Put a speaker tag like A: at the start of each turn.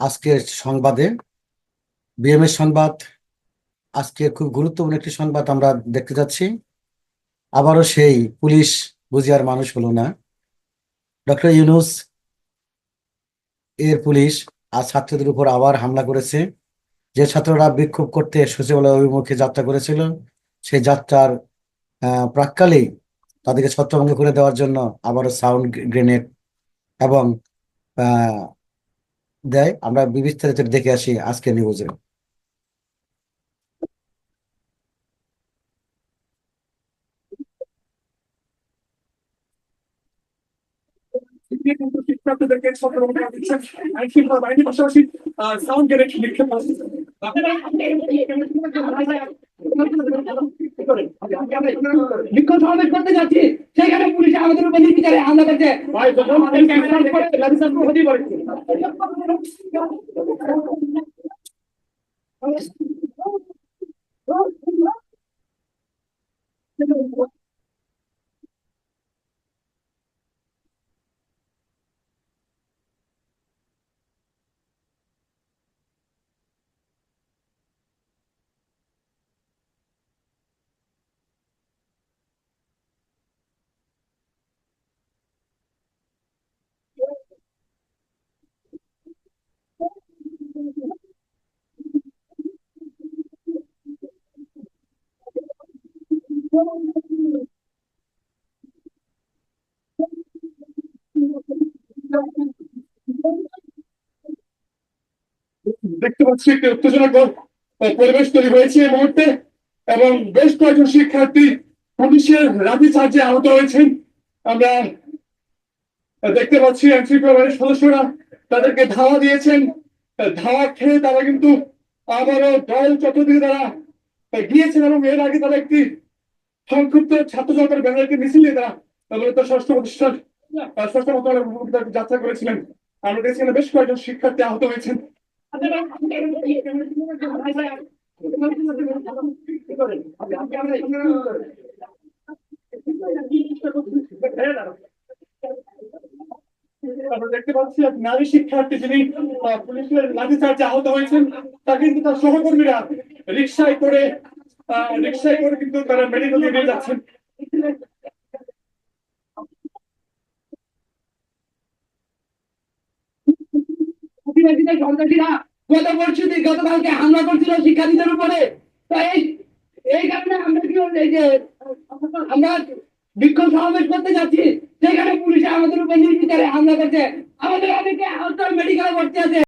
A: আজকের সংবাদে। বিএমএস সংবাদ, আজকে খুব গুরুত্বপূর্ণ একটি সংবাদ আমরা দেখতে যাচ্ছি। আবারও সেই পুলিশ বুঝিয়ার মানুষ হলো না। ডক্টর ইউনুস এর পুলিশ আজ ছাত্রদের উপর আবার হামলা করেছে। যে ছাত্ররা বিক্ষোভ করতে সচিবালয় অভিমুখে যাত্রা করেছিল, সেই যাত্রার প্রাক্কালেই তাদেরকে ছত্রভঙ্গ করে দেওয়ার জন্য আবারও সাউন্ড গ্রেনেড এবং দেয় আমরা বিস্তারিত দেখে আসি আজকের নিউজে
B: কিন্তু পাশাপাশি সাউন্ড
C: বিক্ষোভ সমাবেশ করতে যাচ্ছি। সেখানে পুলিশ আমাদের উপর নির্বিচারে হামলা করছে।
B: ভাই দেখতে পাচ্ছি একটি উত্তেজনাকর পরিবেশ তৈরি হয়েছে এই মুহূর্তে এবং বেশ কয়েকজন শিক্ষার্থী পুলিশের লাঠি চার্জে আহত হয়েছেন। আমরা দেখতে পাচ্ছি এনসিপির সদস্যরা তাদেরকে ধাওয়া দিয়েছেন। ধাওয়া খেয়ে তারা কিন্তু আবারও দল চতুর্দিকে তারা গিয়েছেন এবং এর আগে তারা একটি সংক্ষিপ্ত ছাত্র জনতার ব্যানারকে মিছিল নিয়ে তারা মূলত ষষ্ঠ প্রতিষ্ঠান আহ, ষষ্ঠ মন্ত্রণালয় যাত্রা করেছিলেন। আমরা দেখছি বেশ কয়েকজন শিক্ষার্থী আহত হয়েছেন। আমরা দেখতে পাচ্ছি নারী শিক্ষার্থী যিনি পুলিশের লাঠিচার্জে আহত হয়েছেন তাকে কিন্তু তার সহকর্মীরা রিক্সায় করে রিক্সায় করে কিন্তু
C: গতকালকে হামলা করছিল শিক্ষার্থীদের উপরে এই কারণে আমরা কি আমরা বিক্ষোভ সমাবেশ করতে যাচ্ছি সেখানে পুলিশ আমাদের উপর নির্বিচারে হামলা করছে, আমাদের অনেকে মেডিকেলে ভর্তি আছে।